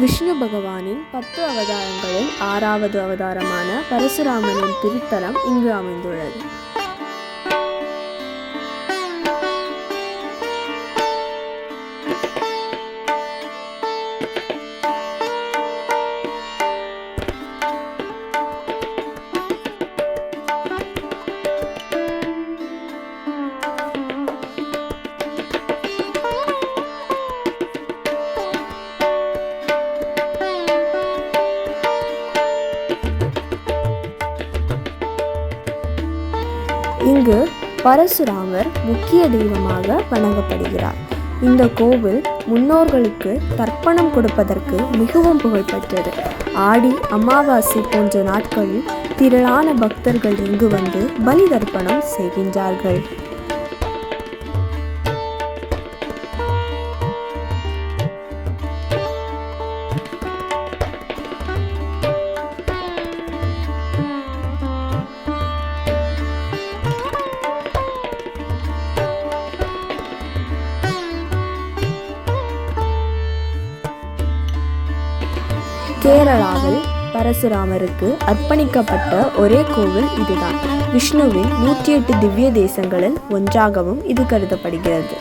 விஷ்ணு பகவானின் பத்து அவதாரங்களில் ஆறாவது அவதாரமான பரசுராமனின் திருத்தலம் இங்கு அமைந்துள்ளது. இங்கு பரசுராமர் முக்கிய தெய்வமாக வணங்கப்படுகிறார். இந்த கோவில் முன்னோர்களுக்கு தர்ப்பணம் கொடுப்பதற்கு மிகவும் புகழ்பெற்றது. ஆடி அமாவாசை போன்ற நாட்களில் திரளான பக்தர்கள் இங்கு வந்து பலி தர்ப்பணம் செய்கின்றார்கள். கேரளாவில் பரசுராமருக்கு அர்ப்பணிக்கப்பட்ட ஒரே கோவில் இதுதான். விஷ்ணுவின் நூற்றி எட்டு திவ்ய தேசங்களில் ஒன்றாகவும் இது கருதப்படுகிறது.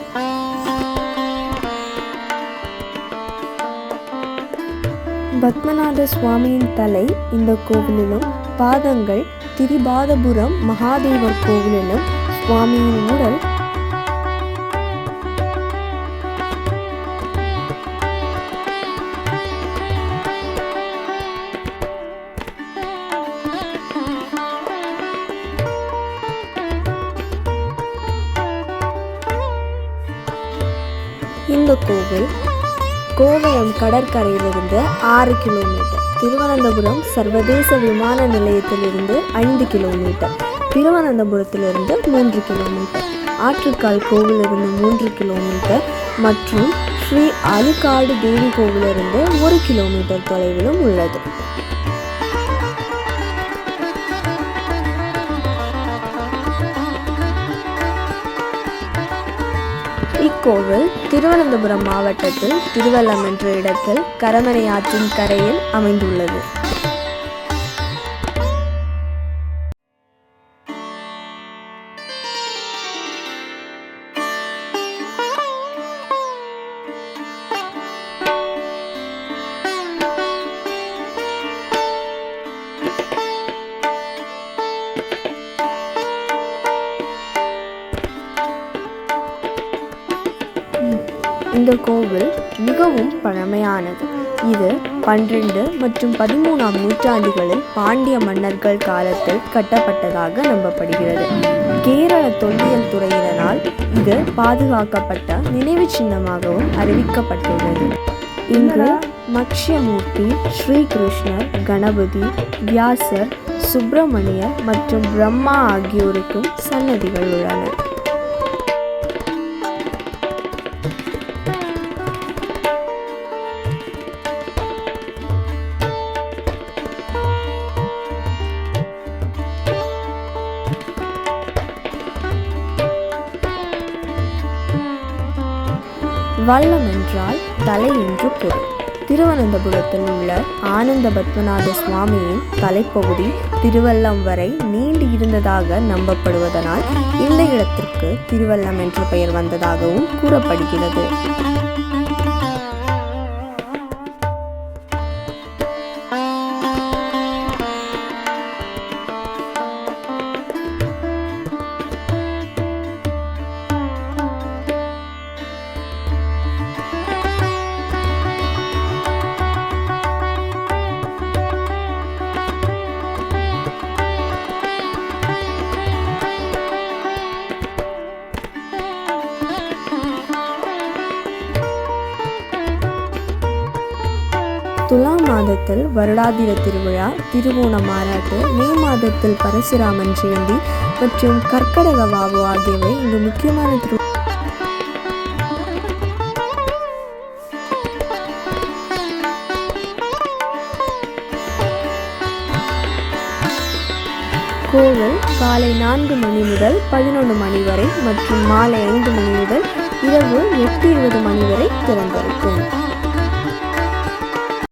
பத்மநாத சுவாமியின் தலை இந்த கோவிலிலும் பாதங்கள் திரிபாதபுரம் மகாதேவர் கோவிலிலும் சுவாமியின் உடல் கோவில் கோவளம் கடற்கரையிலிருந்து ஆறு கிலோமீட்டர். திருவனந்தபுரம் சர்வதேச விமான நிலையத்திலிருந்து ஐந்து கிலோமீட்டர். திருவனந்தபுரத்திலிருந்து மூன்று கிலோமீட்டர். ஆற்றுக்கால் கோவிலிருந்து மூன்று கிலோமீட்டர் மற்றும் ஸ்ரீ அலிகாடு தேவி கோவிலிருந்து ஒரு கிலோமீட்டர் தொலைவிலும் உள்ளது. இக்கோவில் திருவனந்தபுரம் மாவட்டத்தில் திருவல்லம் என்ற இடத்தில் கரமனை ஆற்றின் கரையில் அமைந்துள்ளது. இந்த கோவில் மிகவும் பழமையானது. இது பன்னிரண்டு மற்றும் பதிமூணாம் நூற்றாண்டுகளில் பாண்டிய மன்னர்கள் காலத்தில் கட்டப்பட்டதாக நம்பப்படுகிறது. கேரள தொல்லியல் துறையினரால் இது பாதுகாக்கப்பட்ட நினைவு சின்னமாகவும் அறிவிக்கப்பட்டுள்ளது. இங்கு மக்ஷ்யமூர்த்தி ஸ்ரீகிருஷ்ணர் கணபதி வியாசர் சுப்பிரமணியர் மற்றும் பிரம்மா ஆகியோருக்கும் சன்னதிகள் உள்ளன. வல்லம் என்றால் தலை என்று பொருள். திருவனந்தபுரத்தில் உள்ள ஆனந்த பத்மநாத சுவாமியின் தலைப்பகுதி திருவல்லம் வரை நீண்டு இருந்ததாக நம்பப்படுவதனால் இந்த இடத்திற்கு திருவல்லம் என்ற பெயர் வந்ததாகவும் கூறப்படுகிறது. மாதத்தில் வருடாதிர திருவிழா திருவோண மாநாட்டு மே மாதத்தில் பரசுராமன் ஜெயந்தி மற்றும் கர்க்கடக வாவு ஆகியவை இங்கு முக்கியமான திரு கோவில் காலை நான்கு மணி முதல் பதினொன்று மணி வரை மற்றும் மாலை ஐந்து மணி முதல் இரவு எட்டு இருபது மணி வரை திறந்திருக்கும்.